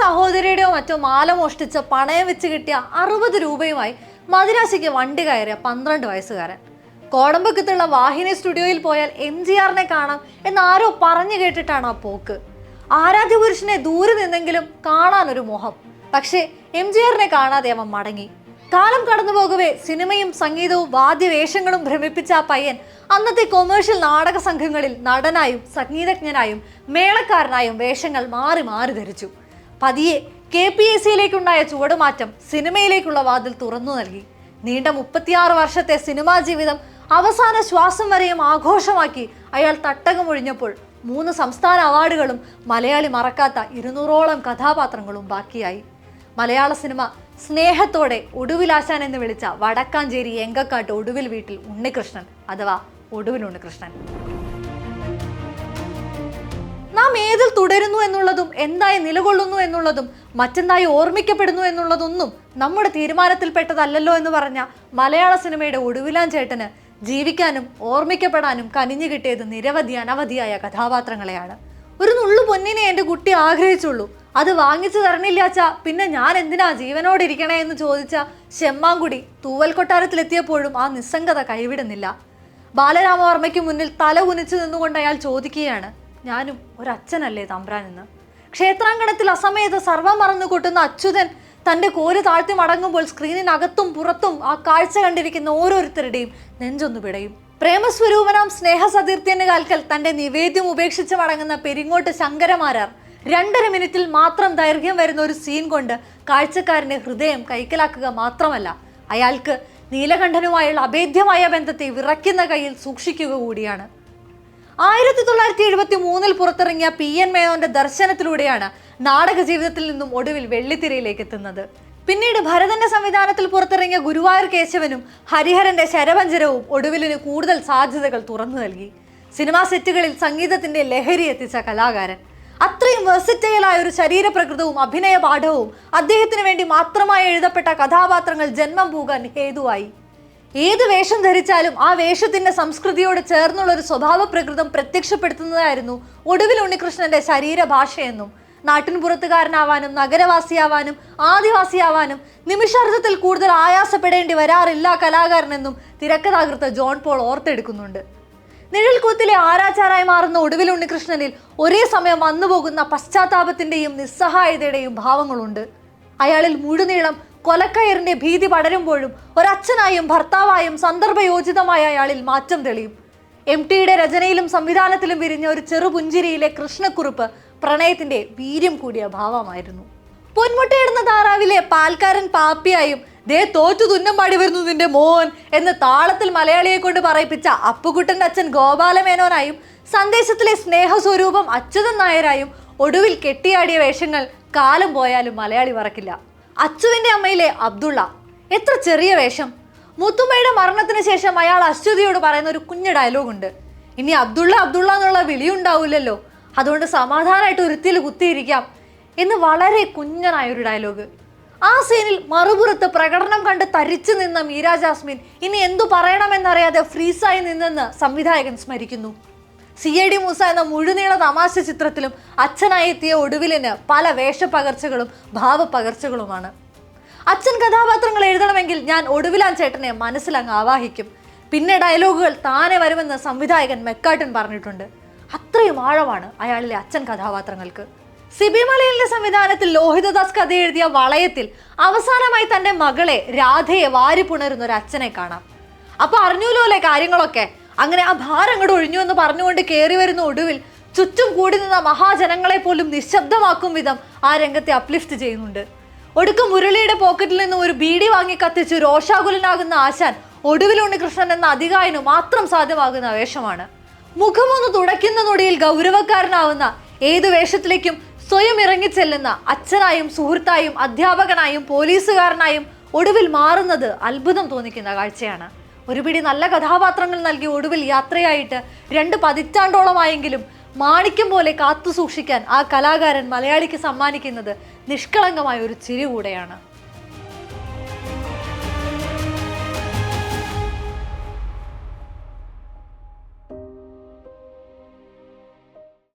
സഹോദരിയുടെയോ മറ്റോ മാല മോഷ്ടിച്ച് പണയം വെച്ച് കിട്ടിയ അറുപത് രൂപയുമായി മദിരാശിക്ക് വണ്ടി കയറിയ പന്ത്രണ്ട് വയസ്സുകാരൻ. കോടമ്പക്കത്തുള്ള വാഹിനി സ്റ്റുഡിയോയിൽ പോയാൽ എം ജി ആറിനെ കാണാം എന്നാരോ പറഞ്ഞു കേട്ടിട്ടാണ് ആ പോക്ക്. ആരാധ്യ പുരുഷനെ ദൂരെ നിന്നെങ്കിലും കാണാനൊരു മോഹം. പക്ഷേ എം ജി ആറിനെ കാണാതെ അവൻ മടങ്ങി. കാലം കടന്നു പോകവേ സിനിമയും സംഗീതവും വാദ്യവേഷങ്ങളും ഭ്രമിപ്പിച്ച ആ പയ്യൻ അന്നത്തെ കൊമേഴ്ഷ്യൽ നാടക സംഘങ്ങളിൽ നടനായും സംഗീതജ്ഞനായും മേളക്കാരനായും വേഷങ്ങൾ മാറി മാറി ധരിച്ചു. പതിയെ കെ പി എസ് സിയിലേക്കുണ്ടായ ചുവടുമാറ്റം സിനിമയിലേക്കുള്ള വാതിൽ തുറന്നു നൽകി. നീണ്ട മുപ്പത്തിയാറ് വർഷത്തെ സിനിമാ ജീവിതം അവസാന ശ്വാസം വരെയും ആഘോഷമാക്കി അയാൾ തട്ടകമൊഴിഞ്ഞപ്പോൾ മൂന്ന് സംസ്ഥാന അവാർഡുകളും മലയാളി മറക്കാത്ത ഇരുന്നൂറോളം കഥാപാത്രങ്ങളും ബാക്കിയായി. മലയാള സിനിമ സ്നേഹത്തോടെ ഒടുവിലാശാൻ എന്ന് വിളിച്ച വടക്കാഞ്ചേരി എങ്കക്കാട്ട് ഒടുവിൽ വീട്ടിൽ ഉണ്ണികൃഷ്ണൻ അഥവാ ഒടുവിൽ ഉണ്ണികൃഷ്ണൻ. നാം ഏതിൽ തുടരുന്നു എന്നുള്ളതും എന്തായി നിലകൊള്ളുന്നു എന്നുള്ളതും മറ്റെന്തായി ഓർമ്മിക്കപ്പെടുന്നു എന്നുള്ളതൊന്നും നമ്മുടെ തീരുമാനത്തിൽപ്പെട്ടതല്ലല്ലോ എന്ന് പറഞ്ഞ മലയാള സിനിമയുടെ ഒടുവിലാൻ ചേട്ടന് ജീവിക്കാനും ഓർമ്മിക്കപ്പെടാനും കനിഞ്ഞു കിട്ടിയത് നിരവധി അനവധിയായ കഥാപാത്രങ്ങളെയാണ്. ഒരു നുള്ളു പൊന്നിനെ എന്റെ കുട്ടി ആഗ്രഹിച്ചുള്ളൂ. അത് വാങ്ങിച്ചു തരണില്ലാച്ച പിന്നെ ഞാൻ എന്തിനാ ജീവനോടെ ഇരിക്കണേ എന്ന് ചോദിച്ച ശെമ്മാങ്കുടി തൂവൽ കൊട്ടാരത്തിലെത്തിയപ്പോഴും ആ നിസ്സംഗത കൈവിടുന്നില്ല. ബാലരാമവർമ്മയ്ക്ക് മുന്നിൽ തല കുനിച്ചു നിന്നുകൊണ്ട് അയാൾ ചോദിക്കുകയാണ് ഞാനും ഒരച്ഛനല്ലേ തമ്പ്രാൻ എന്ന് ക്ഷേത്രാങ്കണത്തിൽ അസമയത്ത് സർവം മറന്നു കൂട്ടുന്ന അച്യുതൻ തന്റെ കോര് താഴ്ത്തി മടങ്ങുമ്പോൾ സ്ക്രീനിനകത്തും പുറത്തും ആ കാഴ്ച കണ്ടിരിക്കുന്ന ഓരോരുത്തരുടെയും നെഞ്ചൊന്നു പിടയും. പ്രേമസ്വരൂപനാം സ്നേഹസതീർത്ഥ്യന് കാൽക്കൽ തന്റെ നിവേദ്യം ഉപേക്ഷിച്ച് മടങ്ങുന്ന പെരിങ്ങോട്ട് ശങ്കരമാരാർ. രണ്ടര മിനിറ്റിൽ മാത്രം ദൈർഘ്യം വരുന്ന ഒരു സീൻ കൊണ്ട് കാഴ്ചക്കാരന്റെ ഹൃദയം കൈക്കലാക്കുക മാത്രമല്ല അയാൾക്ക് നീലകണ്ഠനുമായുള്ള അഭേദ്യമായ ബന്ധത്തെ വിറയ്ക്കുന്ന കയ്യിൽ സൂക്ഷിക്കുക കൂടിയാണ്. ആയിരത്തി തൊള്ളായിരത്തി എഴുപത്തി മൂന്നിൽ പുറത്തിറങ്ങിയ പി എൻ മേനോന്റെ ദർശനത്തിലൂടെയാണ് നാടക ജീവിതത്തിൽ നിന്നും ഒടുവിൽ വെള്ളിത്തിരയിലേക്ക് എത്തുന്നത്. പിന്നീട് ഭരതന്റെ സംവിധാനത്തിൽ പുറത്തിറങ്ങിയ ഗുരുവായൂർ കേശവനും ഹരിഹരന്റെ ശരവഞ്ചരവും ഒടുവിലിന് കൂടുതൽ സാധ്യതകൾ തുറന്നു നൽകി. സിനിമാ സെറ്റുകളിൽ സംഗീതത്തിന്റെ ലഹരി എത്തിച്ച കലാകാരൻ. അത്രയും വെസിറ്റയിലായ ഒരു ശരീരപ്രകൃതവും അഭിനയ പാഠവും അദ്ദേഹത്തിന് വേണ്ടി മാത്രമായി എഴുതപ്പെട്ട കഥാപാത്രങ്ങൾ ജന്മം പോകാൻ ഹേതുവായി. ഏത് വേഷം ധരിച്ചാലും ആ വേഷത്തിന്റെ സംസ്കൃതിയോട് ചേർന്നുള്ള ഒരു സ്വഭാവ പ്രകൃതം പ്രത്യക്ഷപ്പെടുത്തുന്നതായിരുന്നു ഒടുവിൽ ഉണ്ണികൃഷ്ണന്റെ ശരീരഭാഷയെന്നും നാട്ടിൻപുറത്തുകാരനാവാനും നഗരവാസിയാവാനും ആദിവാസിയാവാനും നിമിഷാർദ്ധത്തിൽ കൂടുതൽ ആയാസപ്പെടേണ്ടി വരാറില്ല കലാകാരനെന്നും തിരക്കഥാകൃത്ത് ജോൺ പോൾ ഓർത്തെടുക്കുന്നുണ്ട്. നിഴൽക്കൂത്തിലെ ആരാച്ചാരായി മാറുന്ന ഒടുവിൽ ഉണ്ണികൃഷ്ണനിൽ ഒരേ സമയം വന്നുപോകുന്ന പശ്ചാത്താപത്തിന്റെയും നിസ്സഹായതയുടെയും ഭാവങ്ങളുണ്ട്. അയാളിൽ മുഴുനീളം കൊലക്കയറിന്റെ ഭീതി പടരുമ്പോഴും ഒരച്ഛനായും ഭർത്താവായും സന്ദർഭയോജിതമായ അയാളിൽ മാറ്റം തെളിയും. എം ടിയുടെ രചനയിലും സംവിധാനത്തിലും വിരിഞ്ഞ ഒരു ചെറുപുഞ്ചിരിയിലെ കൃഷ്ണക്കുറുപ്പ് പ്രണയത്തിന്റെ വീര്യം കൂടിയ ഭാവമായിരുന്നു. പൊന്മുട്ടയിടുന്ന താറാവിലെ പാൽക്കാരൻ പാപ്പിയായും ദേ തോറ്റു തുന്നം പാടി വരുന്നു നിന്റെ മോൻ എന്ന് താളത്തിൽ മലയാളിയെ കൊണ്ട് പറയിപ്പിച്ച അപ്പുകുട്ടന്റെ അച്ഛൻ ഗോപാലമേനോനായും സന്ദേശത്തിലെ സ്നേഹസ്വരൂപം അച്യുതൻ നായരായും ഒടുവിൽ കെട്ടിയാടിയ വേഷങ്ങൾ കാലം പോയാലും മലയാളി മറക്കില്ല. അച്ചുവിന്റെ അമ്മയിലെ അബ്ദുള്ള. എത്ര ചെറിയ വേഷം. മുത്തുമ്മയുടെ മരണത്തിന് ശേഷം അയാൾ അശ്വതിയോട് പറയുന്ന ഒരു കുഞ്ഞു ഡയലോഗുണ്ട് ഇനി അബ്ദുള്ള അബ്ദുള്ള എന്നുള്ള വിളിയുണ്ടാവില്ലല്ലോ അതുകൊണ്ട് സമാധാനമായിട്ട് ഒരുത്തിൽ കുത്തിയിരിക്കാം എന്ന് വളരെ കുഞ്ഞനായ ഒരു ഡയലോഗ് ആ സീനിൽ മറുപുറത്ത് പ്രകടനം കണ്ട് തരിച്ചു നിന്ന മീര ജാസ്മിൻ ഇനി എന്തു പറയണമെന്നറിയാതെ ഫ്രീസായി നിന്നെന്ന് സംവിധായകൻ സ്മരിക്കുന്നു. സി എ ഡി മൂസ എന്ന മുഴുനീള തമാശ ചിത്രത്തിലും അച്ഛനായി എത്തിയ ഒടുവിലിന് പല വേഷപ്പകർച്ചകളും ഭാവപ്പകർച്ചകളുമാണ്. അച്ഛൻ കഥാപാത്രങ്ങൾ എഴുതണമെങ്കിൽ ഞാൻ ഒടുവിലാൻ ചേട്ടനെ മനസ്സിലങ്ങ് ആവാഹിക്കും. പിന്നെ ഡയലോഗുകൾ താനെ വരുമെന്ന് സംവിധായകൻ മെക്കാട്ടൻ പറഞ്ഞിട്ടുണ്ട്. അത്രയും ആഴമാണ് അയാളിലെ അച്ഛൻ കഥാപാത്രങ്ങൾക്ക്. സിബിമലയിലെ സംവിധാനത്തിൽ ലോഹിതദാസ് കഥ എഴുതിയ വളയത്തിൽ അവസാനമായി തന്റെ മകളെ രാധയെ വാരിപ്പുണരുന്ന ഒരു അച്ഛനെ കാണാം. അപ്പൊ അറിഞ്ഞൂലോ അല്ലേ കാര്യങ്ങളൊക്കെ? അങ്ങനെ ആ ഭാരം അങ്ങോട്ട് ഒഴിഞ്ഞു എന്ന് പറഞ്ഞുകൊണ്ട് കയറി വരുന്ന ഒടുവിൽ ചുറ്റും കൂടി നിന്ന മഹാജനങ്ങളെ പോലും നിശബ്ദമാക്കും വിധം ആ രംഗത്തെ അപ്ലിഫ്റ്റ് ചെയ്യുന്നുണ്ട്. ഒടുക്കം മുരളിയുടെ പോക്കറ്റിൽ നിന്ന് ഒരു ബീഡി വാങ്ങി കത്തിച്ച് രോഷാകുലനാകുന്ന ആശാൻ ഒടുവിൽ ഉണ്ണികൃഷ്ണൻ എന്ന അധികായനു മാത്രം സാധ്യമാകുന്ന വേഷമാണ്. മുഖമൊന്ന് തുടയ്ക്കുന്ന നൊടിയിൽ ഗൗരവക്കാരനാവുന്ന ഏത് വേഷത്തിലേക്കും സ്വയം ഇറങ്ങിച്ചെല്ലുന്ന അച്ഛനായും സുഹൃത്തായും അധ്യാപകനായും പോലീസുകാരനായും ഒടുവിൽ മാറുന്നത് അത്ഭുതം തോന്നിക്കുന്ന കാഴ്ചയാണ്. ഒരു പിടി നല്ല കഥാപാത്രങ്ങൾ നൽകി ഒടുവിൽ യാത്രയായിട്ട് രണ്ട് പതിറ്റാണ്ടോളമായെങ്കിലും മാണിക്യം പോലെ കാത്തു സൂക്ഷിക്കാൻ ആ കലാകാരൻ മലയാളിക്ക് സമ്മാനിക്കുന്നത് നിഷ്കളങ്കമായ ഒരു ചിരി കൂടെയാണ്.